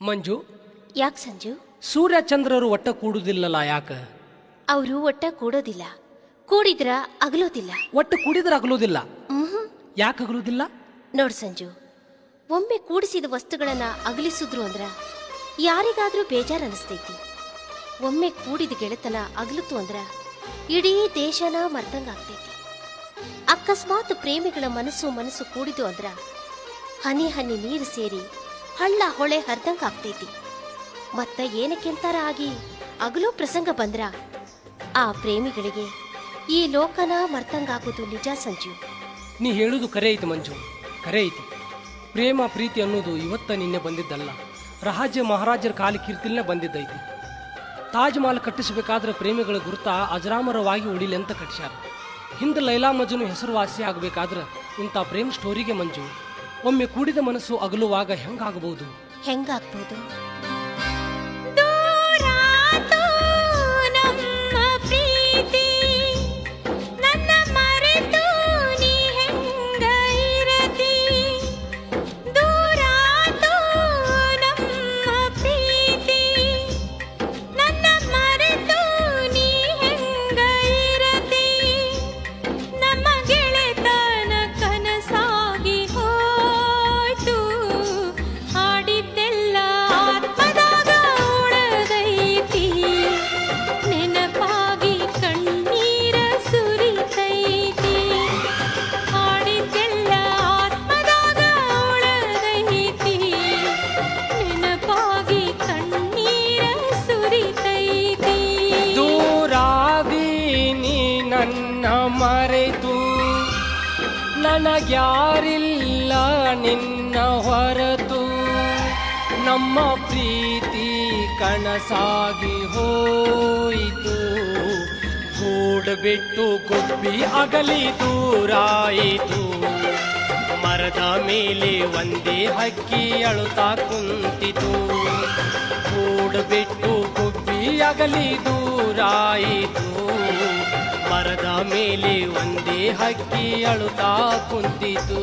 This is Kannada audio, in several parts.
ಮಂಜು ಯಾಕೆ ಸಂಜು? ಸೂರ್ಯ ಚಂದ್ರರು ಒಟ್ಟ ಕೂಡುದಿಲ್ಲಲ್ಲ ಯಾಕ? ಅವರು ಒಟ್ಟ ಕೂಡೋದಿಲ್ಲ. ಕೂಡಿದ್ರ ಅಗಲೋದಿಲ್ಲ. ಒಟ್ಟು ಕೂಡಿದ್ರ ಅಗಲೋದಿಲ್ಲ. ಯಾಕ ಯಾಕೆ ಅಗಲೋದಿಲ್ಲ? ನೋಡ್ ಸಂಜು ಒಮ್ಮೆ ಕೂಡಿಸಿದ ವಸ್ತುಗಳನ್ನ ಅಗಲಿಸಿದ್ರು ಅಂದ್ರ ಯಾರಿಗಾದ್ರೂ ಬೇಜಾರ್ ಅನಿಸ್ತೈತಿ ಒಮ್ಮೆ ಕೂಡಿದ ಗೆಳೆತನ ಅಗಲಿತು ಅಂದ್ರ ಇಡೀ ದೇಶನ ಮರ್ದಂಗಾಗ್ತೈತಿ. ಅಕಸ್ಮಾತ್ ಪ್ರೇಮಿಗಳ ಮನಸ್ಸು ಮನಸ್ಸು ಕೂಡಿದು ಅಂದ್ರ ಹನಿ ಹನಿ ನೀರು ಸೇರಿ ಹಳ್ಳ ಹೊಳೆ ಹರ್ದಂಗಾಗ್ತೈತಿ ಮತ್ತ ಏನಕ್ಕೆಂತಾರ ಆಗಿ ಅಗಲೂ ಪ್ರಸಂಗ ಬಂದ್ರ ಆ ಪ್ರೇಮಿಗಳಿಗೆ ಈ ಲೋಕನ ಮರ್ತಂಗಾಗೋದು ನಿಜ ಸಂಜು. ನೀ ಹೇಳುದು ಕರೆ ಐತಿ ಮಂಜು, ಕರೆ ಐತಿ. ಪ್ರೇಮ, ಪ್ರೀತಿ ಅನ್ನೋದು ಇವತ್ತ ನಿನ್ನೆ ಬಂದಿದ್ದಲ್ಲ. ರಾಜ್ಯ ಮಹಾರಾಜರ ಕಾಲ ಕೀರ್ತಿಲೇ ಬಂದಿದ್ದೈತಿ. ತಾಜ್ ಮಹಲ್ ಕಟ್ಟಿಸಬೇಕಾದ್ರೆ ಪ್ರೇಮಿಗಳ ಗುರುತ ಅಜರಾಮರವಾಗಿ ಉಳಿಲಿ ಅಂತ ಕಟ್ಟಿಸ್ಯಾರ ಹಿಂದೆ ಲೈಲಾ ಮಜನು ಹೆಸರುವಾಸಿ ಆಗಬೇಕಾದ್ರೆ ಇಂಥ ಪ್ರೇಮ್ ಸ್ಟೋರಿಗೆ ಮಂಜು. ಒಮ್ಮೆ ಕೂಡಿದ ಮನಸ್ಸು ಅಗಲುವಾಗ ಹೆಂಗಾಗಬಹುದು? ಹೆಂಗಾಗ್ಬೋದು? ಮರೆತು ನನಗ್ಯಾರಿಲ್ಲ ನಿನ್ನ ಹೊರತು. ನಮ್ಮ ಪ್ರೀತಿ ಕನಸಾಗಿ ಹೋಯಿತು. ಕೂಡಬಿಟ್ಟು ಬಿಟ್ಟು ಗುಬ್ಬಿ ಅಗಲಿ ದೂರಾಯಿತು. ಮರದ ಮೇಲೆ ಒಂದೇ ಹಕ್ಕಿ ಅಳುತ್ತಾ ಕುಂತಿತು. ಕೂಡಬಿಟ್ಟು ಬಿಟ್ಟು ಗುಬ್ಬಿ ಅಗಲಿ ದೂರಾಯಿತು. ಮರದ ಮೇಲೆ ಒಂದೇ ಹಕ್ಕಿ ಅಳುತ್ತಾ ಕುಂತಿತು.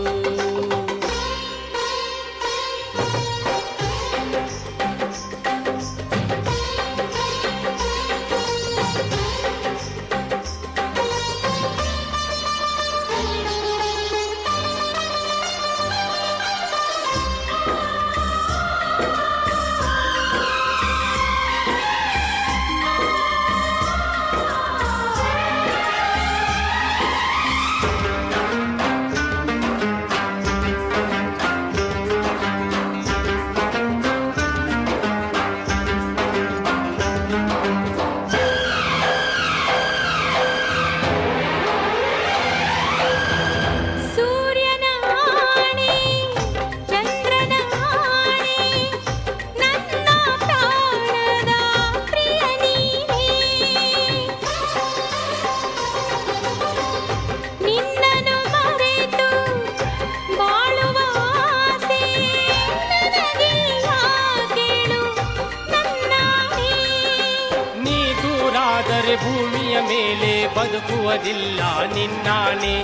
ಭೂಮಿಯ ಮೇಲೆ ಬದುಕುವುದಿಲ್ಲ ನಿನ್ನಾನೆ.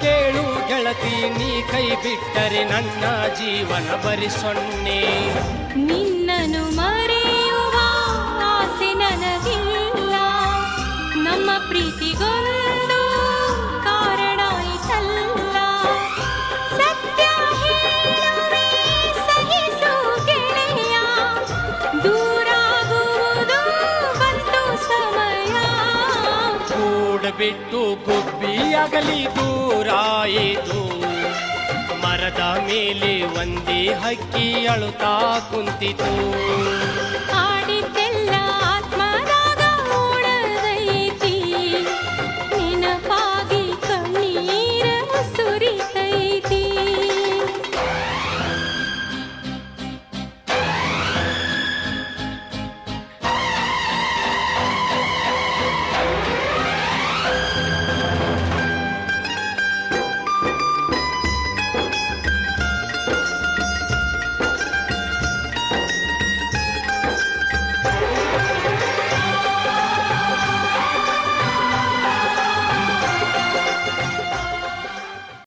ಕೇಳು ಗೆಳತಿ, ನೀ ಕೈ ಬಿಟ್ಟರೆ ನನ್ನ ಜೀವನ ಬರಿ ನಿನ್ನನು ಮರೆಯುವ ಆಸೆ ನನಗಿಲ್ಲ. ನಮ್ಮ ಪ್ರೀತಿಗೊಂದು ಬಿಟ್ಟು ಗುಬ್ಬಿ ಅಗಲಿ ದೂರಾಯಿತು. ಮರದ ಮೇಲೆ ಒಂದೇ ಹಕ್ಕಿ ಅಳುತ್ತಾ ಕುಂತಿತು.